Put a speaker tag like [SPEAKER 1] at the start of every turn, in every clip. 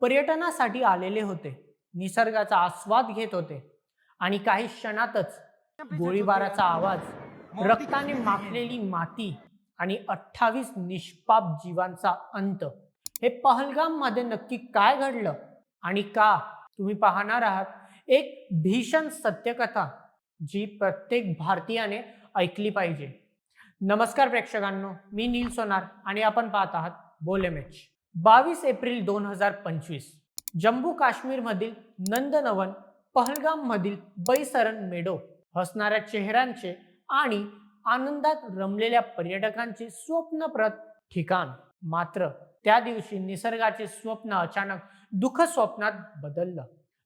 [SPEAKER 1] पर्यटनासाठी आलेले होते. निसर्गाचा आस्वाद घेत होते. आणि काही क्षणातच गोळीबाराचा आवाज रक्ताने माखलेली माती आणि अठ्ठावीस निष्पाप जीवांचा अंत. हे पहलगाममध्ये नक्की काय घडलं? आणि का? तुम्ही पाहणार आहात एक भीषण सत्यकथा जी प्रत्येक भारतीयाने ऐकली पाहिजे. नमस्कार प्रेक्षकांनो मी नील सोनार आणि आपण पाहत आहात बोलेमेच. बावीस एप्रिल दोन हजार पंचवीस जम्मू काश्मीरमधील नंदनवन पहलगाममधील बैसरण बैसरन मेडो हसणाऱ्या चेहऱ्यांचे आणि आनंदात रमलेल्या पर्यटकांचे स्वप्नप्रत ठिकाण. मात्र त्या दिवशी निसर्गाचे स्वप्न अचानक दुःख स्वप्नात बदललं.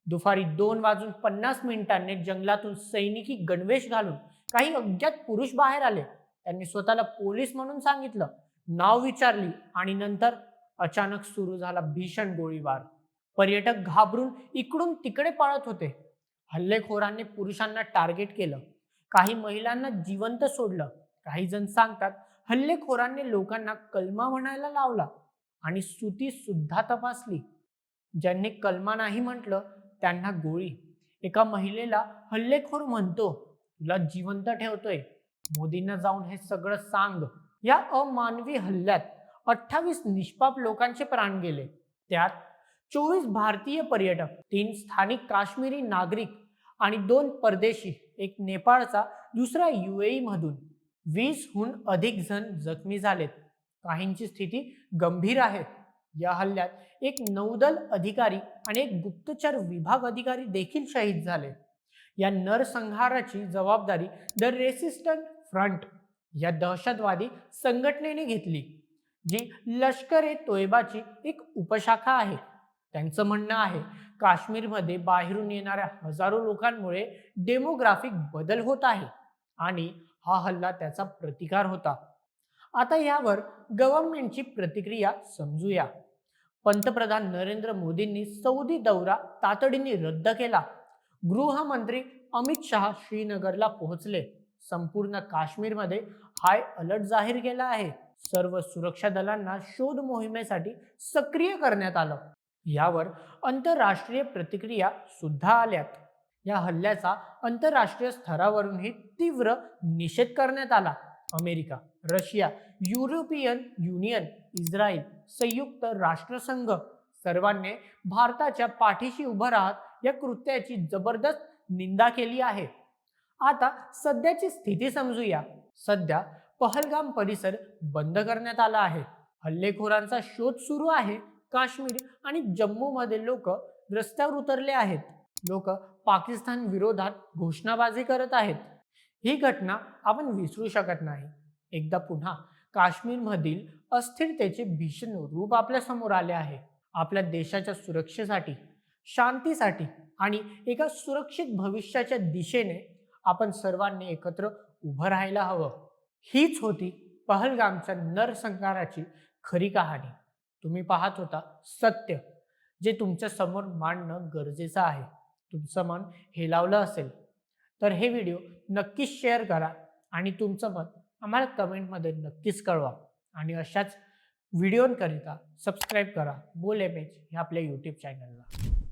[SPEAKER 1] दुपारी दोन वाजून पन्नास मिनिटांनी जंगलातून सैनिकी गणवेश घालून काही अज्ञात पुरुष बाहेर आले. त्यांनी स्वतःला पोलीस म्हणून सांगितलं. नाव विचारली आणि नंतर अचानक सुरू झाला भीषण गोळीबार. पर्यटक घाबरून इकडून तिकडे पळत होते. हल्लेखोरांनी पुरुषांना टार्गेट केलं. काही महिलांना जिवंत सोडलं. काही जण सांगतात हल्लेखोरांनी लोकांना कलमा म्हणायला लावला आणि सुती सुद्धा तपासली. ज्यांनी कलमा नाही म्हटलं त्यांना गोळी. एका महिलेला हल्लेखोर म्हणतो तुला जिवंत ठेवतोय. मोदींना जाऊन हे सगळं सांग. या अमानवी हल्ल्यात अठ्ठावीस निष्पाप लोकांचे प्राण गेले. त्यात चोवीस भारतीय पर्यटक तीन स्थानिक काश्मीरी नागरिक आणि दोन परदेशी एक नेपाळचा दुसरा युएई मधून. वीस हून अधिक जण जखमी झालेत. काहींची स्थिती गंभीर आहे. या हल्ल्यात एक नौदल अधिकारी आणि एक गुप्तचर विभाग अधिकारी देखील शहीद झाले. या नरसंहाराची जबाबदारी द रेसिस्टंट फ्रंट या दहशतवादी संघटनेने घेतली. जी लष्कर ए तोयबाची एक उपशाखा आहे. त्यांचं म्हणणं आहे काश्मीरमध्ये बाहेरून येणाऱ्या हजारो लोकांमुळे डेमोग्राफिक बदल होत आहे आणि हा हल्ला त्याचा प्रतिकार होता. आता यावर गव्हर्नमेंटची प्रतिक्रिया समजूया. पंतप्रधान नरेंद्र मोदींनी सौदी दौरा तातडीने रद्द केला. गृहमंत्री अमित शहा श्रीनगरला पोहोचले. संपूर्ण काश्मीरमध्ये हाय अलर्ट जाहीर केला आहे. सर्व सुरक्षा दलांना शोध मोहिमेसाठी सक्रिय करण्यात आलं. यावर आंतरराष्ट्रीय प्रतिक्रिया सुद्धा आल्यात. या हल्ल्याचा आंतरराष्ट्रीय स्तरावरूनही तीव्र निषेध करण्यात आला. America Russia European union Israel संयुक्त राष्ट्रसंघ सर्वांनी भारताच्या पाठीशी उभं राहत या कृत्याची जबरदस्त निंदा केली आहे. आता सध्याची स्थिती समजूया. सध्या पहलगाम परिसर बंद करण्यात आला आहे. हल्लेखोरांचा शोध सुरू आहे. काश्मीर आणि जम्मू मध्ये लोक रस्त्यावर उतरले आहेत. लोक पाकिस्तान विरोधात घोषणाबाजी करत आहेत. ही घटना आपण विसरू शकत नाही. एकदा पुन्हा काश्मीरमधील अस्थिरतेचे भीषण रूप आपल्यासमोर आले आहे. आपल्या देशाच्या सुरक्षेसाठी शांतीसाठी आणि एका सुरक्षित भविष्याच्या दिशेने आपण सर्वांनी एकत्र उभं राहायला हवं. हीच होती पहलगामच्या नरसंहाराची खरी कहाणी. तुम्ही पाहत होता सत्य जे तुमच्यासमोर मांडणं गरजेचं आहे. तुमचं मन हेलावलं असेल. तर हे व्हिडिओ नक्कीच शेअर करा आणि तुमचं मत आम्हाला कमेंटमध्ये नक्कीच कळवा. आणि अशाच व्हिडिओंकरिता सबस्क्राईब करा. बोल एमेज ह्या आपल्या यूट्यूब चॅनलला